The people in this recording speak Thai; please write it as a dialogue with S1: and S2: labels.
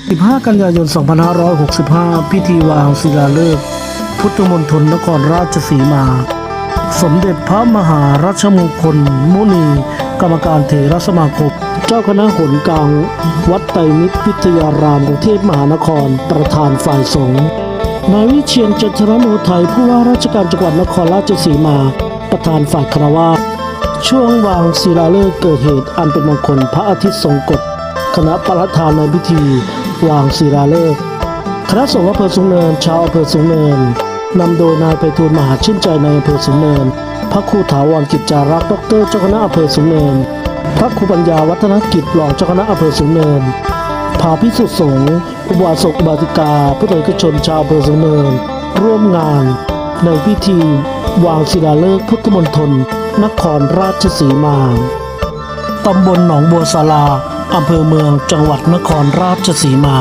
S1: 15 กันยายน 2565 พิธีวางศิลาฤกษ์พุทธมณฑลนครราชสีมา สมเด็จพระมหารัชมงคล มุนี กรรมการเถรสมาคม เจ้าคณะหนกลาง วัดไตรมิตรวิทยารามกรุงเทพมหานคร ประธานฝ่ายสงฆ์นายวิเชียนจันทรโนไทยผู้ว่าราชการจังหวัดนครราชสีมา ประธานฝ่ายคารวาช่วงวางศิลาฤกษ์เกิดเหตุอันเป็นมงคลพระอาทิตย์ทรงกฎคณะประธานในพิธี วางศิลาฤกษ์คณะสงฆ์อำเภอสูงเนินชาวอำเภอสูงเนินนำโดยนายไพฑูรย์มหาชื่นใจในอำเภอสูงเนิน พระครูถาวรกิจจารักษ์ดอกเตอรเจ้าคณะอำเภอสูงเนิน พระครูปัญญาวัฒนกิจรองเจ้าคณะอำเภอสูงเนินพาพิสุทธิสงฆ์อุบาสกอุบาสิกาพุทธอิกชนชาวอำเภอสูงเนิน ร่วมงาน ในพิธี วางศิลาฤกษ์พุทธมณฑลนครราชสีมา ตำบลหนองบัวสาลาอำเภอเมืองจังหวัดนครราชสีมา